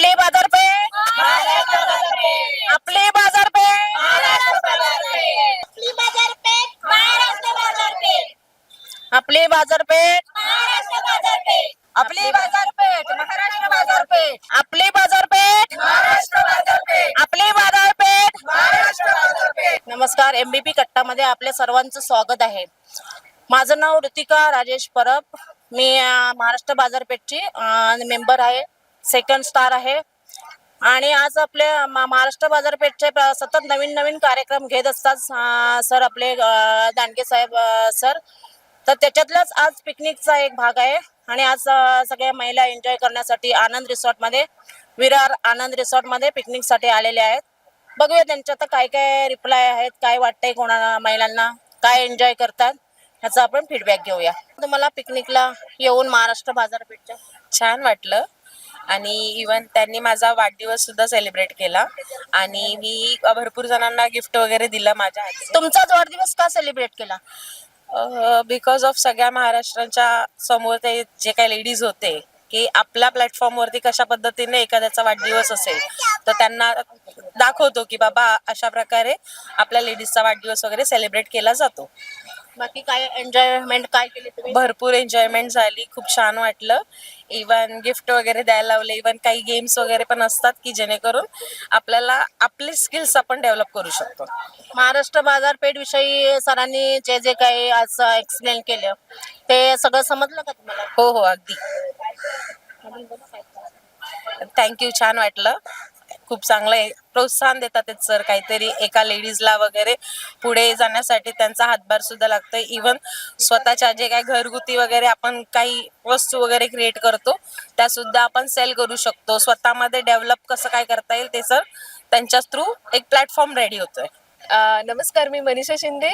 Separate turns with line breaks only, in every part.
आपली बाजारपेठ आपली बाजारपेठ
आपली बाजारपेठ
आपली बाजारपेठ
महाराष्ट्र बाजारपेठ
आपली बाजारपेठ महाराष्ट्र बाजारपेठ आपली बाजारपेठ महाराष्ट्र बाजारपेठ आपली बाजारपेठ महाराष्ट्र बाजारपेठ नमस्कार एमबीपी कट्टामध्ये आपल्या सर्वांचं स्वागत आहे माझं नाव ऋतिका राजेश परब मी महाराष्ट्र बाजारपेठची मेंबर आहे सेकंड स्टार आहे. आणि आज आपल्या महाराष्ट्र बाजारपेठचे सतत नवीन नवीन कार्यक्रम घेत असतात सर आपले दांडगे साहेब सर. तर त्याच्यातलाच आज पिकनिकचा एक भाग आहे. आणि आज सगळ्या महिला एन्जॉय करण्यासाठी आनंद रिसॉर्टमध्ये विरार आनंद रिसॉर्टमध्ये पिकनिकसाठी आलेले आहेत. बघूया त्यांच्या तर काय काय रिप्लाय आहेत काय वाटतंय कोणाला महिलांना काय एन्जॉय करतात ह्याचा आपण फीडबॅक घेऊया. तुम्हाला पिकनिकला येऊन महाराष्ट्र बाजारपेठच्या
छान वाटलं. आणि इवन त्यांनी माझा वाढदिवस सुद्धा सेलिब्रेट केला. आणि मी भरपूर जणांना गिफ्ट वगैरे दिलं माझ्या हाती.
तुमचाच वाढदिवस का सेलिब्रेट केला?
बिकॉज ऑफ सगळ्या महाराष्ट्राच्या समोर ते जे काही लेडीज होते की आपल्या प्लॅटफॉर्मवरती कशा पद्धतीने एखाद्याचा वाढदिवस असेल तर त्यांना दाखवतो की बाबा अशा प्रकारे आपल्या लेडीजचा वाढदिवस वगैरे सेलिब्रेट केला जातो.
बाकी काय एन्जॉयमेंट काय केली तुम्ही?
भरपूर एन्जॉयमेंट झाली. खूप छान वाटलं. इवन गिफ्ट वगैरे द्यायला लावले. इवन काही गेम्स वगैरे पण असतात की जेणेकरून आपल्याला आपले स्किल्स आपण डेव्हलप करू शकतो.
महाराष्ट्र बाजारपेठ विषयी सरांनी जे जे काही आज एक्सप्लेन केलं ते सगळं समजलं का तुम्हाला?
हो हो अगदी. थँक्यू छान वाटलं. खूप चांगलं आहे. प्रोत्साहन देतात ते सर काहीतरी एका लेडीजला वगैरे. पुढे जाण्यासाठी त्यांचा हातभार सुद्धा लागतोय. इवन स्वतःच्या जे काही घरगुती वगैरे आपण काही वस्तू वगैरे क्रिएट करतो त्या सुद्धा आपण सेल करू शकतो. स्वतःमध्ये डेव्हलप कसं काय करता येईल ते सर त्यांच्या थ्रू एक प्लॅटफॉर्म रेडी होतोय.
नमस्कार मी मनीषा शिंदे.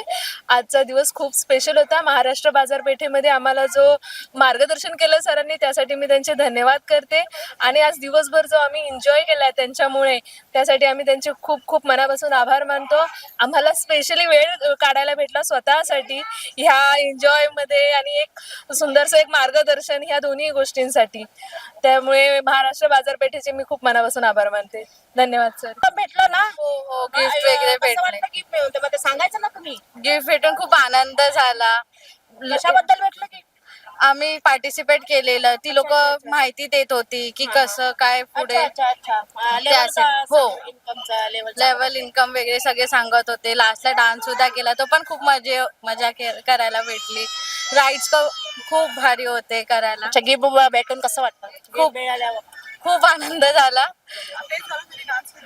आजचा दिवस खूप स्पेशल होता. महाराष्ट्र बाजारपेठेमध्ये आम्हाला जो मार्गदर्शन केलं सरांनी त्यासाठी मी त्यांचे धन्यवाद करते. आणि आज दिवसभर जो आम्ही एन्जॉय केला त्यांच्यामुळे त्यासाठी आम्ही त्यांचे खूप खूप मनापासून आभार मानतो. आम्हाला स्पेशली वेळ काढायला भेटला स्वतःसाठी ह्या एन्जॉयमध्ये आणि एक सुंदरसं एक मार्गदर्शन ह्या दोन्ही गोष्टींसाठी. त्यामुळे महाराष्ट्र बाजारपेठेचे मी खूप मनापासून आभार मानते. धन्यवाद सर.
भेटलं ना?
हो हो गिफ्ट वगैरे भेटले.
वाटलं gift मिळून? ते सांगायचं ना तुम्ही.
गिफ्ट भेटून खूप आनंद झाला.
कशाबद्दल भेटलं की?
आम्ही पार्टिसिपेट केलेलं. ती लोक माहिती देत होती की कसं काय पुढे
अच्छा अच्छा. अच्छा
त्यासाठी- हो.
इन्कमचा लेवल
लेवल इन्कम वगैरे सगळे सांगत होते. लास्टला डान्स सुद्धा केला. तो पण खूप मजे मजा के- करायला भेटली. राईड्स खूप भारी होते करायला.
अच्छा गिफ्ट भेटून कसं वाटतं
खूप.
मिळाल्यावर.
खूप आनंद झाला.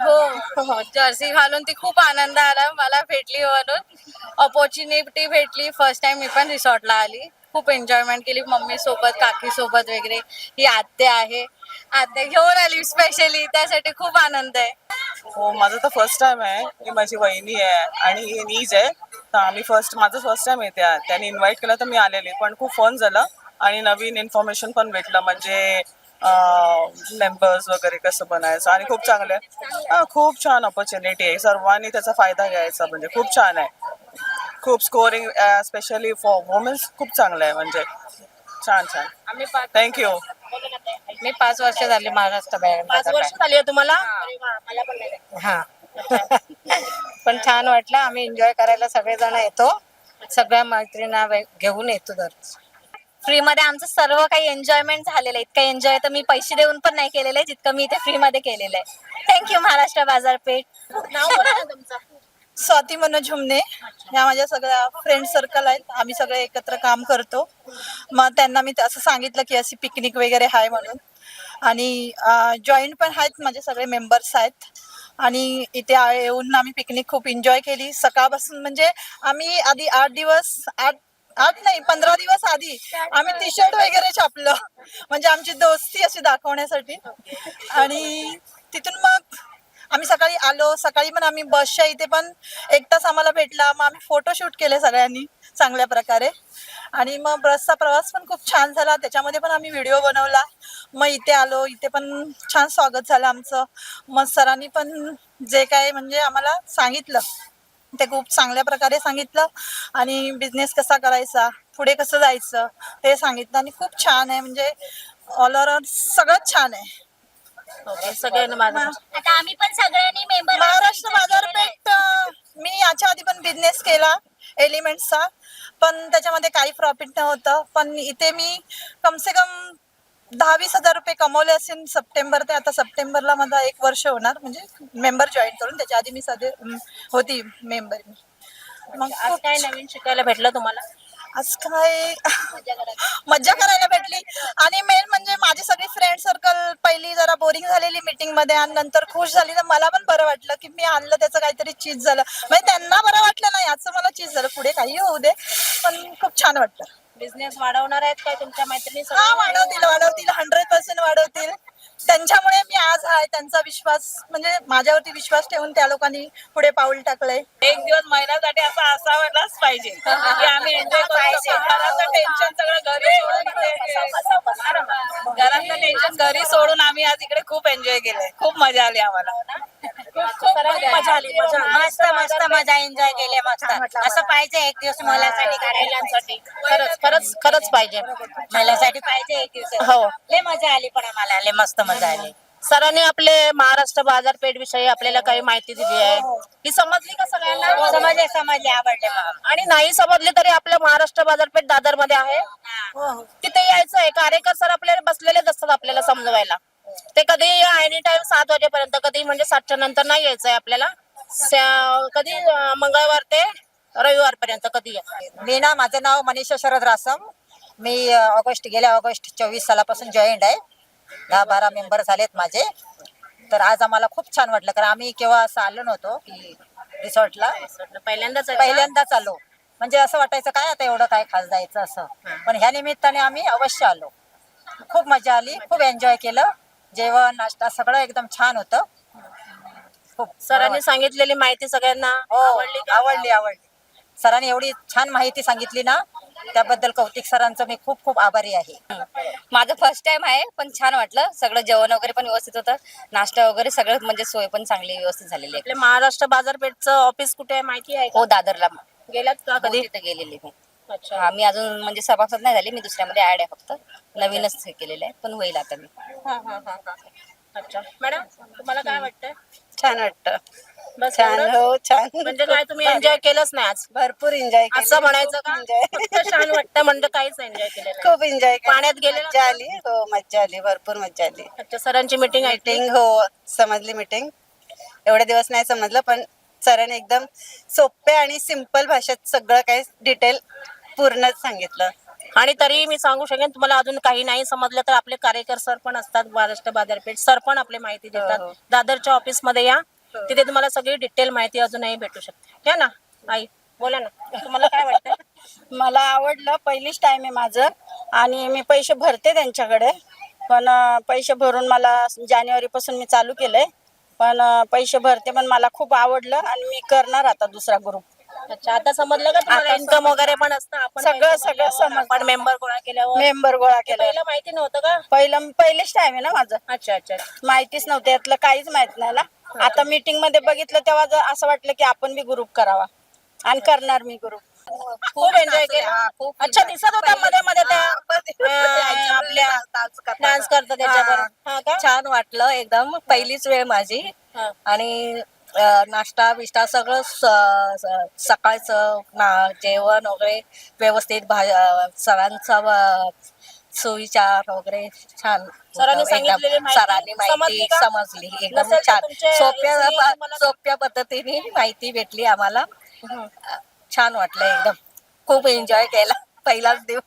हो, हो, हो जर्सी घालून ती खूप आनंद आला. मला भेटली म्हणून ऑपॉर्च्युनिटी भेटली. फर्स्ट टाइम मी पण रिसॉर्टला आली. खूप एन्जॉयमेंट केली. मम्मी सोबत काकी सोबत वगैरे. ही आत्या आहे. आत्या घेऊन आली स्पेशली त्यासाठी खूप आनंद आहे.
हो माझं तर फर्स्ट टाइम आहे. ही माझी वहिनी आहे आणि ही नीज आहे. तर आम्ही फर्स्ट माझं फर्स्ट टाइम येते. त्याने इन्व्हाइट केलं तर मी आलेली. पण खूप फोन झालं. आणि नवीन इन्फॉर्मेशन पण भेटलं. म्हणजे मेंबर्स वगैरे कसं बनायचं? आणि खूप चांगलं आहे. हा, खूप छान ऑपॉर्च्युनिटी आहे. सर्वांनी त्याचा फायदा घ्यायचा म्हणजे खूप छान आहे. खूप स्कोरिंग स्पेशली फॉर वुमेन्स खूप चांगलं आहे म्हणजे. छान छान. थँक्यू
मी पाच वर्ष झाली महाराष्ट्र
पाच वर्ष झाली आहे तुम्हाला? अरे वा, मला पण नाही झाली.
हा. पण छान वाटलं. आम्ही एन्जॉय करायला सगळेजण येतो. सगळ्या मैत्रिणींना वे- घेऊन येतो दर
फ्री मध्ये आमचं सर्व काही एन्जॉयमेंट झालेलं आहे. इतकं एन्जॉय तर मी पैसे देऊन पण नाही केलेलं आहे जितकं मी इथे फ्री मध्ये केलेलं आहे. थँक्यू महाराष्ट्र बाजारपेठ.
नाव बोला ना तुमचं.
स्वाती मनोज हुमने या माझ्या सगळ्या फ्रेंड सर्कल आहेत. आम्ही सगळे एकत्र काम करतो. मग त्यांना मी असं सांगितलं की अशी पिकनिक वगैरे आहे म्हणून. आणि जॉईंट पण आहेत माझे सगळे मेंबर्स आहेत. आणि इथे येऊन आम्ही पिकनिक खूप एन्जॉय केली. सकाळपासून म्हणजे आम्ही आधी आठ दिवस आठ आठ नाही पंधरा दिवस आधी. आम्ही टी शर्ट वगैरे छापलं म्हणजे आमची दोस्ती अशी दाखवण्यासाठी. आणि तिथून मग आम्ही सकाळी आलो. सकाळी पण आम्ही बसच्या इथे पण एक तास आम्हाला भेटला. मग आम्ही फोटो शूट केले सगळ्यांनी चांगल्या प्रकारे. आणि मग बसचा प्रवास पण खूप छान झाला. त्याच्यामध्ये पण आम्ही व्हिडिओ बनवला. मग इथे आलो. इथे पण छान स्वागत झालं आमचं. मग सरांनी पण जे काय म्हणजे आम्हाला सांगितलं. ते खूप चांगल्या प्रकारे सांगितलं आणि बिझनेस कसा करायचा पुढे कसं जायचं ते सांगितलं आणि खूप छान आहे. म्हणजे ऑल ओव्हर सगळंच छान आहे.
ओके सगळ्यांना माझं
आता आम्ही पण सगळ्यांनी मेंबर
महाराष्ट्र बाजारपेठ मी याच्या आधी पण बिझनेस केला एलिमेंट्सचा पण त्याच्यामध्ये काही प्रॉफिट नव्हतं. पण इथे मी कमसे कम दहा वीस हजार रुपये कमवले असेल सप्टेंबर ते आता सप्टेंबरला माझा एक वर्ष होणार. म्हणजे मेंबर जॉईन करून त्याच्या आधी मी सध्या अं, होती मेंबर मग
आज काय नवीन शिकायला भेटलं तुम्हाला?
आज काय? मज्जा करायला भेटली. आणि मेन म्हणजे माझी सगळी फ्रेंड सर्कल पहिली जरा बोरिंग झालेली मीटिंगमध्ये आणि नंतर खुश झाली. तर मला पण बरं वाटलं की मी आणलं त्याचं काहीतरी चीज झालं. म्हणजे त्यांना बरं वाटलं नाही याचं मला चीज झालं. पुढे काही होऊ दे. पण खूप छान वाटतं
बिझनेस वाढवणार आहेत काय तुमच्या मैत्रिणी
हा वाढवतील वाढवतील. हंड्रेड पर्सेंट वाढवतील. त्यांच्यामुळे मी आज आहे त्यांचा विश्वास म्हणजे माझ्यावरती विश्वास ठेवून त्या लोकांनी पुढे पाऊल टाकलंय.
एक दिवस महिन्यासाठी असं असावलाच पाहिजे की आम्ही एन्जॉय पाहिजे. घराचं टेन्शन सगळं घरी सोडून इथे- घरातलं टेन्शन घरी सोडून आम्ही आज इकडे खूप एन्जॉय केलंय. खूप मजा आली आम्हाला.
खूप मजा आली.
मस्त मस्त मजा एन्जॉय केली मस्त. असं पाहिजे एक दिवस महिलांसाठी
महिलांसाठी. खरंच खरंच खरंच पाहिजे.
महिलांसाठी पाहिजे एक दिवस.
हो.
लय मजा आली पण आम्हाला लय मस्त मजा आली
सरांनी आपले महाराष्ट्र बाजारपेठ विषयी आपल्याला काही माहिती दिली आहे. ही समजली का सगळ्यांना?
समजले समजले आवडले
आणि नाही समजली तरी आपलं महाराष्ट्र बाजारपेठ दादरमध्ये आहे तिथे यायचं आहे. कार्यकर सर आपल्याला बसलेलेच असतात आपल्याला समजवायला. ते कधी एनी टाइम सात वाजेपर्यंत कधी म्हणजे सातच्या नंतर नाही यायचं आहे आपल्याला. कधी मंगळवार ते रविवार पर्यंत कधी या
मी ना माझं नाव मनीषा शरद रासम. मी ऑगस्ट गेल्या ऑगस्ट चोवीस सालापासून जॉईंट आहे. दहा बारा मेंबर झालेत माझे. तर आज आम्हाला खूप छान वाटलं कारण आम्ही केव्हा असं आलो नव्हतो की रिसॉर्टला.
पहिल्यांदाच?
पहिल्यांदाच आलो. म्हणजे असं वाटायचं काय आता एवढं काय खास जायचं असं. पण ह्या निमित्ताने आम्ही अवश्य आलो. खूप मजा आली खूप एन्जॉय केलं. जेवण नाश्ता सगळं एकदम छान होतं. खूप
सरांनी सांगितलेली माहिती सगळ्यांना
हो?
आवडली
आवडली. सरांनी एवढी छान माहिती सांगितली ना त्याबद्दल कौतिक सरांचं मी खूप खूप आभारी आहे.
माझं फर्स्ट टाइम आहे पण छान वाटलं. सगळं जेवण वगैरे पण व्यवस्थित होतं. नाश्ता वगैरे सगळं म्हणजे सोय पण चांगली व्यवस्थित झालेली आहे.
महाराष्ट्र बाजारपेठचं ऑफिस कुठे आहे माहिती आहे का?
हो दादरला.
गेलात का
कधी? तिथे गेलेली मी.
अच्छा.
हा, मी अजून म्हणजे सभासद नाही झाली मी दुसऱ्यामध्ये ऍड आहे फक्त. नवीनच हे केलेलं आहे पण होईल आता मी.
हा, हा, हा, हा. अच्छा. मॅडम तुम्हाला काय वाटतंय?
छान वाटतं.
बस
छान
एवढंच?
हो छान.
म्हणजे काय तुम्ही एन्जॉय केलंच नाही आज?
भरपूर एन्जॉय
असं म्हणायचं का?
एन्जॉय
छान वाटतं म्हणजे काहीच एन्जॉय केलं नाही.
खूप एन्जॉय
पाण्यात गेलेला
मजा आली. हो मजा आली. भरपूर मजा आली.
अच्छा सरांची मीटिंग आहे
मीटिंग हो समजली मीटिंग एवढे दिवस नाही समजलं पण सरांनी एकदम सोप्या आणि सिंपल भाषेत सगळं काही डिटेल पूर्णच सांगितलं.
आणि तरी मी सांगू शकेन तुम्हाला अजून काही नाही समजलं तर आपले कार्यकर सर पण असतात महाराष्ट्र बाजारपेठ सर पण आपले माहिती देतात.
हो.
दादरच्या ऑफिसमध्ये या तिथे तुम्हाला सगळी डिटेल माहिती अजूनही भेटू शकते. या ना आई. बोला ना. तुम्हाला काय वाटतं?
मला आवडलं. पहिलीच टाइम आहे माझं. आणि मी पैसे भरते त्यांच्याकडे. पण पैसे भरून मला जानेवारीपासून मी चालू केलंय. पण पैसे भरते पण मला खूप आवडलं आणि मी करणार आता दुसरा ग्रुप
अच्छा आता समजलं का तुम्हाला इन्कम वगैरे पण असतं आपण
सगळं- सगळं समजलं.
आपण मेंबर गोळा केल्यावर.
मेंबर गोळा केलं
पहिलं माहिती नव्हतं का?
पहिलं पहिलेच टाइम आहे ना माझं.
अच्छा अच्छा
माहितीच नव्हतं यातलं काहीच माहीत नाही ना. आता मीटिंगमध्ये बघितलं तेव्हा जर असं वाटलं की आपण बी ग्रुप करावा. आणि करणार मी ग्रुप
खूप एन्जॉय केला. अच्छा दिसत होता मध्ये मध्ये त्या अं, आपल्या डान्स करतात. त्याच्यावर हा. का?
छान वाटलं एकदम. पहिलीच वेळ माझी.
हा.
आणि नाश्ता बिष्टा सगळं सकाळचं ना जेवण वगैरे व्यवस्थित भा सरांचा सुविचार वगैरे छान.
सरांनी
सरांनी
समजली
माहिती? समजली. एकदम छान. सोप्या सोप्या पद्धतीने माहिती भेटली आम्हाला. छान वाटलं एकदम. खूप एन्जॉय केला पहिलाच दिवस.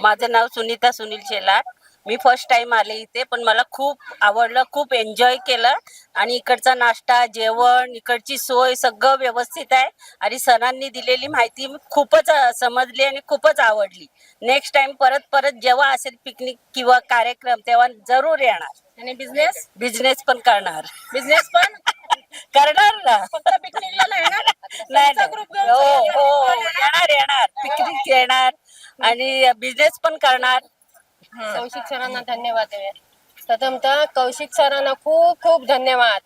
माझं नाव सुनीता सुनील शेलार. मी फर्स्ट टाइम आले इथे पण मला खूप आवडलं खूप एन्जॉय केलं. आणि इकडचा नाश्ता जेवण इकडची सोय सगळं व्यवस्थित आहे. आणि सरांनी दिलेली माहिती खूपच समजली आणि खूपच आवडली. नेक्स्ट टाइम परत परत जेव्हा असेल पिकनिक किंवा कार्यक्रम तेव्हा जरूर येणार.
आणि बिझनेस
बिझनेस पण करणार.
बिझनेस पण?
करणार ना.
फक्त पिकनिकला नाही
हो हो.
येणार.
येणार. येणार. पिकनिक येणार. आणि बिझनेस पण करणार.
कौशिक सरांना धन्यवाद देऊया. प्रथमतः कौशिक सरांना खूप खूप धन्यवाद.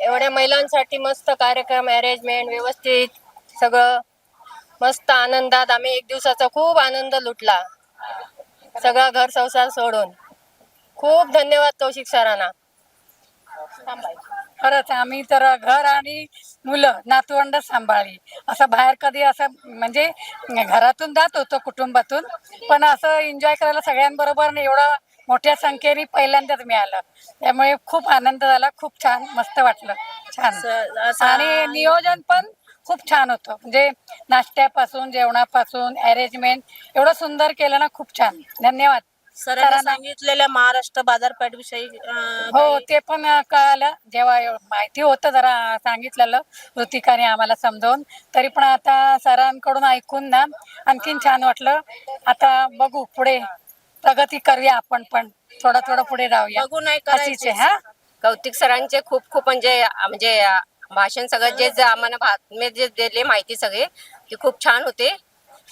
एवढ्या महिलांसाठी मस्त कार्यक्रम अरेंजमेंट व्यवस्थित सगळं. मस्त आनंदात आम्ही एक दिवसाचा खूप आनंद लुटला. सगळा घर संसार सोडून.
खूप धन्यवाद कौशिक सरांना.
खरंच आम्ही तर घर आणि मुलं नातवंड सांभाळली असं बाहेर कधी असं म्हणजे घरातून जात होतो कुटुंबातून पण असं एन्जॉय करायला सगळ्यांबरोबर नाही. एवढं मोठ्या संख्येने पहिल्यांदाच मिळालं. त्यामुळे खूप आनंद झाला खूप छान मस्त वाटलं. छान. आणि नियोजन पण खूप छान होतं. म्हणजे नाश्त्यापासून जेवणापासून अरेंजमेंट एवढं सुंदर केलं ना खूप छान. धन्यवाद.
सरांनी
सरांना-
सांगितलेल्या महाराष्ट्र बाजारपेठ विषयी
हो ते पण कळालं. जेव्हा एव- माहिती होतं जरा सांगितलेलं. ऋतिकाने आम्हाला समजावून. तरी पण आता सरांकडून ऐकून ना आणखीन छान वाटलं. आता बघू पुढे प्रगती करूया आपण पण. थोडं थोडं पुढे जाऊया.
बघू नाही
अशीच आहे,
करायचं
हा?
कौतिक सरांचे खूप खूप म्हणजे म्हणजे भाषण सगळं जे जे आम्हाला बातमी जे दिले माहिती सगळे ते खूप छान होते.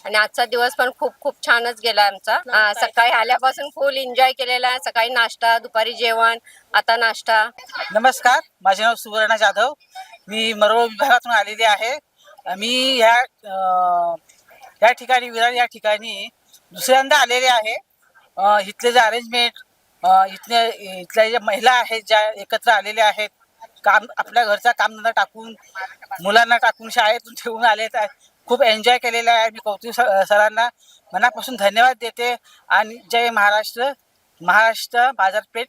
आणि आजचा दिवस पण खूप खूप छानच गेला आमचा. सकाळी आल्यापासून फुल एन्जॉय केलेला आहे. सकाळी नाश्ता दुपारी जेवण आता नाश्ता.
नमस्कार माझे नाव सुवर्णा जाधव. मी मरोळ विभागातून आलेले आहे. मी ह्या अं, या ठिकाणी विरार या ठिकाणी दुसऱ्यांदा आलेले आहे. इथले जे अरेंजमेंट इथले इथल्या ज्या महिला आहेत ज्या एकत्र आलेल्या आहेत काम आपल्या घरचा कामधंदा टाकून मुलांना टाकून शाळेतून ठेवून आले खूप एन्जॉय केलेला आहे. मी कौतुक सरांना मनापासून धन्यवाद देते. आणि जय महाराष्ट्र महाराष्ट्र बाजारपेठ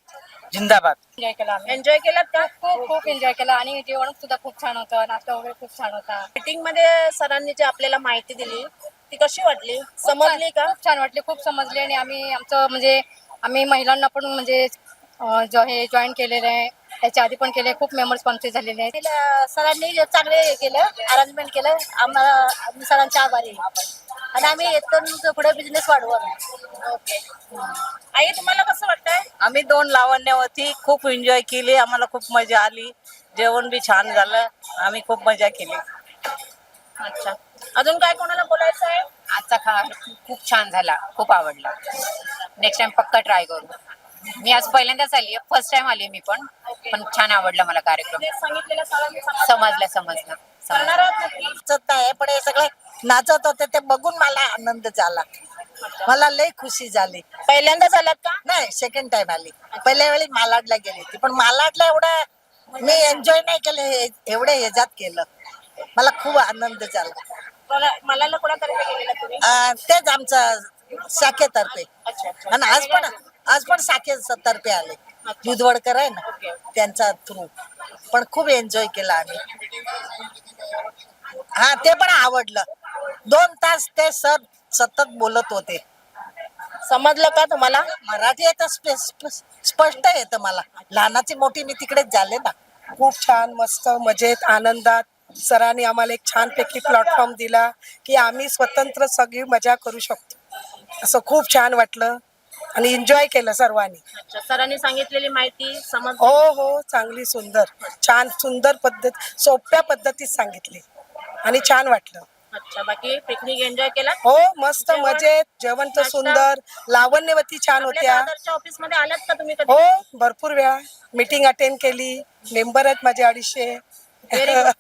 जिंदाबाद.
एन्जॉय केला
एन्जॉय केलात का
खूप खूप एन्जॉय केला. आणि जेवण सुद्धा खूप छान होतं. नाश्ता वगैरे खूप छान होता.
मीटिंगमध्ये सरांनी जी आपल्याला माहिती दिली ती कशी वाटली? समजली का?
खूप छान वाटले. खूप समजले. आणि आम्ही आमचं म्हणजे आम्ही महिलांना पण म्हणजे हे जॉईन केलेलं आहे. त्याच्या आधी पण केले खूप मेंबर्स कॉन्फ्रेन्स झालेले आहेत.
सरांनी चांगले केलं अरेंजमेंट केलं आम्हाला आम्ही सरांच्या आभारी. आणि आम्ही येतो पुढे बिझनेस वाढवू
आई तुम्हाला कसं वाटतंय?
आम्ही दोन लावण्यावरती खूप एन्जॉय केली आम्हाला खूप मजा आली. जेवण बी छान झालं आम्ही खूप मजा केली.
अच्छा. अजून काय कोणाला बोलायचं आहे?
आजचा खा खूप छान झाला खूप आवडला. नेक्स्ट टाइम पक्का ट्राय करू. मी आज पहिल्यांदाच आली फर्स्ट टाइम आली मी पण. पण छान आवडला मला कार्यक्रम.
समजलं.
समजलं?
नाचत आहे पण हे सगळे नाचत होते ते बघून मला आनंद झाला. मला लई खुशी झाली.
पहिल्यांदा झालात का?
नाही सेकंड टाइम आली. पहिल्या वेळी मालाडला गेली होती पण मालाडला एवढं मी एन्जॉय नाही केलं हे एवढे ह्याच्यात केलं. मला खूप आनंद झाला.
मला
तेच आमचं शाखेतर्फे.
अच्छा अच्छा.
आणि आज पण आज पण शाखेतर्फे आले. दुधवडकर आहे ना त्यांचा थ्रू पण खूप एन्जॉय केला आम्ही. हा ते पण आवडलं. दोन तास ते सर सतत बोलत होते.
समजलं का तुम्हाला?
मराठी येतं स्पे- स्प- स्पष्ट येतं मला. लहानाची मोठी मी तिकडेच झाले ना.
खूप छान मस्त मजेत आनंदात. सरांनी आम्हाला एक छानपैकी प्लॅटफॉर्म दिला की आम्ही स्वतंत्र सगळी मजा करू शकतो. असं खूप छान वाटलं. आणि एन्जॉय केलं सर्वांनी.
अच्छा सरांनी सांगितलेली माहिती समज
हो हो चांगली सुंदर. छान सुंदर पद्धत सोप्या पद्धतीत सांगितली. आणि छान वाटलं.
अच्छा बाकी पिकनिक एन्जॉय केला?
हो मस्त
जेवण?
मजेत जेवण तर
नाश्ता?
सुंदर. लावण्यवती छान होत्या.
ऑफिसमध्ये आलात का तुम्ही कधी?
हो भरपूर वेळा. मीटिंग अटेंड केली. मेंबर आहेत माझे अडीचशे.
Very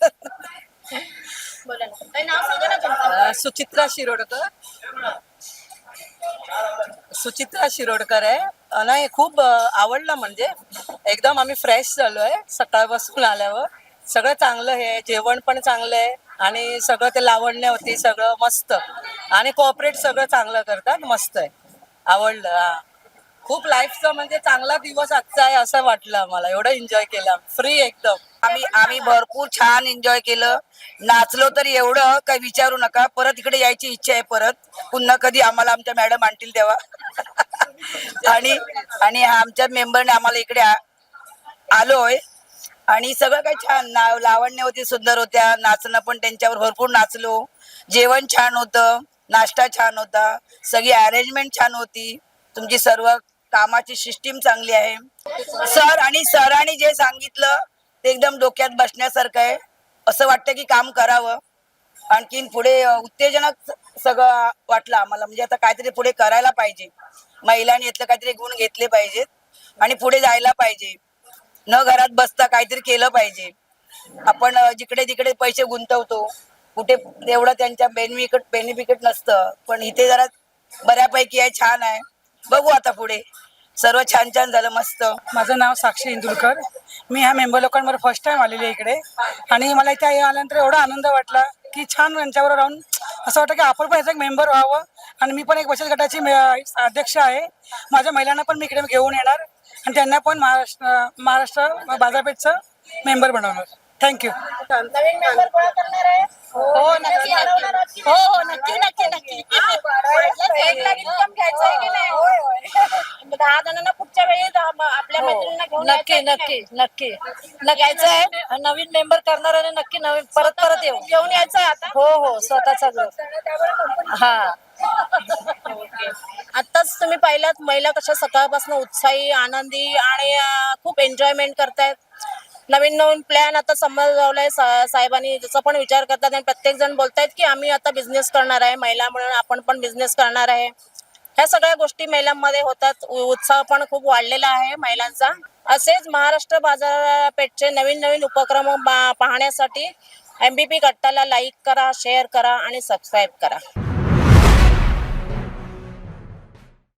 बोला ना. काही नाव सांगा ना तुमचं.
सुचित्रा शिरोडकर. सुचित्रा शिरोडकर आहे. नाही खूप आवडलं म्हणजे. एकदम आम्ही फ्रेश झालोय सकाळपासून आल्यावर. सगळं चांगलं हे जेवण पण चांगलं आहे आणि सगळं ते लावण्य होती सगळं मस्त. आणि कोऑपरेट सगळं चांगलं करतात मस्त आहे. आवडलं हा. खूप लाईफचा म्हणजे चांगला दिवस आजचा आहे असं वाटलं आम्हाला. एवढं एन्जॉय केलं फ्री एकदम.
आम्ही आम्ही भरपूर छान एन्जॉय केलं. नाचलो तर एवढं काही विचारू नका. परत इकडे यायची इच्छा आहे परत. पुन्हा कधी आम्हाला आमच्या मॅडम आणतील तेव्हा. आणि आणि आमच्या मेंबरने आम्हाला इकडे आलोय. आणि सगळं काही छान. नाव लावण्य होती सुंदर होत्या. नाचणं पण त्यांच्यावर भरपूर नाचलो. जेवण छान होतं. नाश्ता छान होता. सगळी अरेंजमेंट छान होती. तुमची सर्व कामाची सिस्टीम चांगली आहे. सर आणि सरांनी जे सांगितलं ते एकदम डोक्यात बसण्यासारखं आहे. असं वाटतं की काम करावं. आणखीन पुढे उत्तेजनक सगळं वाटलं आम्हाला. म्हणजे आता काहीतरी पुढे करायला पाहिजे. महिलांनी यातलं काहीतरी गुण घेतले पाहिजेत आणि पुढे जायला पाहिजे. न घरात बसता काहीतरी केलं पाहिजे. आपण जिकडे तिकडे पैसे गुंतवतो. कुठे तेवढं त्यांच्या बेनिफिट बेनिफिट नसतं. पण इथे जरा बऱ्यापैकी आहे छान आहे. बघू आता पुढे.
सर्व छान छान झालं मस्त.
माझं नाव साक्षी इंदुलकर. मी ह्या मेंबर लोकांवर फर्स्ट टाइम आलेली आहे इकडे. आणि मला इथे आल्यानंतर एवढा आनंद वाटला की छान यांच्यावर राहून असं वाटतं की आपण पण याचा एक मेंबर व्हावं. आणि मी पण एक बचत गटाची अध्यक्ष आहे. माझ्या महिलांना पण मी इकडे घेऊन येणार. आणि त्यांना पण महाराष्ट्र महाराष्ट्र बाजारपेठचं मेंबर बनवणार. थँक्यू
नवीन मेंबर गोळा करणार आहे? हो नक्की नक्की. हो हो नक्की नक्की नक्की. एक लाख इन्कम घ्यायचं आहे की नाही? दहा जणांना पुढच्या वेळी आपल्या मैत्रिणींना घेऊन
नक्की नक्की नक्की. घ्यायचं आहे नवीन मेंबर करणार आणि नक्की नवीन परत परत येऊ.
घेऊन यायचं आहे आता?
हो हो स्वतःचा ग्रुप हा.
आताच तुम्ही पाहिलात महिला कशा सकाळपासून उत्साही आनंदी आणि खूप एन्जॉयमेंट करतायत. नवीन नवीन प्लॅन आता समजावलाय सा- साहेबांनी जसं पण विचार करतात आणि प्रत्येक जण बोलतायत की आम्ही आता बिझनेस करणार आहे महिला म्हणून आपण पण बिझनेस करणार आहे. ह्या सगळ्या गोष्टी महिलांमध्ये होतात. उत्साह पण खूप वाढलेला आहे महिलांचा. असेच महाराष्ट्र बाजारपेठचे नवीन नवीन उपक्रम पाहण्यासाठी एमबीपी कट्टाला लाईक करा शेअर करा आणि सबस्क्राईब करा.